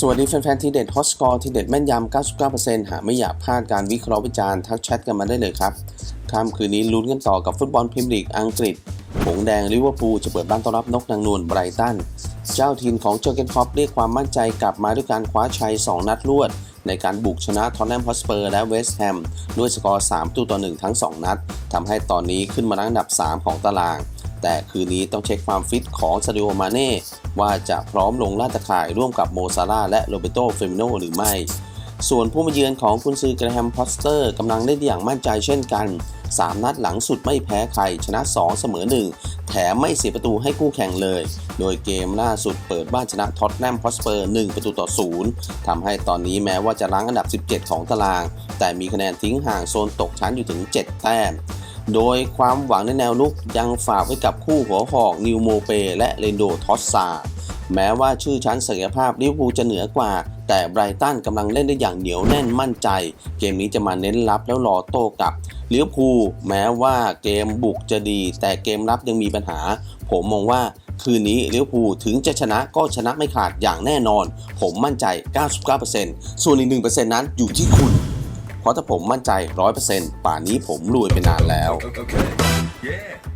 สวัสดีแฟนๆ ทีเด็ดฮอตสกอร์ทีเด็ดแม่นยำ 99%หากไม่อยากพลาดการวิเคราะห์วิจารณ์ทักแชทกันมาได้เลยครับค่ำคืนนี้ลุ้นกันต่อกับฟุตบอลพรีเมียร์ลีกอังกฤษผงแดงลิเวอร์พูลจะเปิดบ้านต้อนรับนกนางนวลไบรตัน เจ้าทีมของเจอร์เกนคอปเรียกความมั่นใจกลับมาด้วยการคว้าชัย 2 นัดรวด ในการบุกชนะทอตแนมฮอสเปอร์และเวสต์แฮมด้วยสกอร์ 3ตัวต่อ 1 ทั้ง 2 นัดทำให้ตอนนี้ขึ้นมานั่งอันดับ 3 ของตาราง แต่คืนนี้ต้องเช็คความฟิตของซาดิโอมาเน่ว่าจะพร้อมลงล่าตะข่ายร่วมกับโมซาร่าและโรเบโตเฟมิโนหรือไม่ ส่วนผู้มาเยือนของคุณซือแกรแฮมพอสเตอร์กำลังเล่นได้อย่างมั่นใจเช่นกัน 3 นัดหลังสุดไม่แพ้ใคร ชนะ 2 เสมอ 1 แถมไม่เสียประตูให้คู่แข่งเลย โดยเกมล่าสุดเปิดบ้านชนะท็อตแนมพอสเปอร์ 1 ประตูต่อ 0ทำให้ตอนนี้แม้ว่าจะรั้งอันดับ 17 ของตาราง แต่มีคะแนนทิ้งห่างโซนตกชั้นอยู่ถึง 7 แต้ม โดยความหวังในแนวลุกยังฝากไว้กับคู่หัวหอกนิวโมเป และเรนโดทอสซา แม้ว่าชื่อชั้นศักยภาพลิเวอร์พูลจะเหนือกว่า แต่ไบรตันกำลังเล่นได้อย่างเหนียวแน่นมั่นใจ เกมนี้จะมาเน้นรับแล้วรอโต้กลับลิเวอร์พูลแม้ว่าเกมบุกจะดี แต่เกมรับยังมีปัญหา ผมมองว่าคืนนี้ลิเวอร์พูลถึงจะชนะก็ชนะไม่ขาดอย่างแน่นอน ผมมั่นใจ 99%ส่วนอีก1%นั้นอยู่ที่คุณ เพราะถ้าผมมั่นใจ 100%ป่านนี้ผมรวยไปนานแล้ว Okay. Yeah.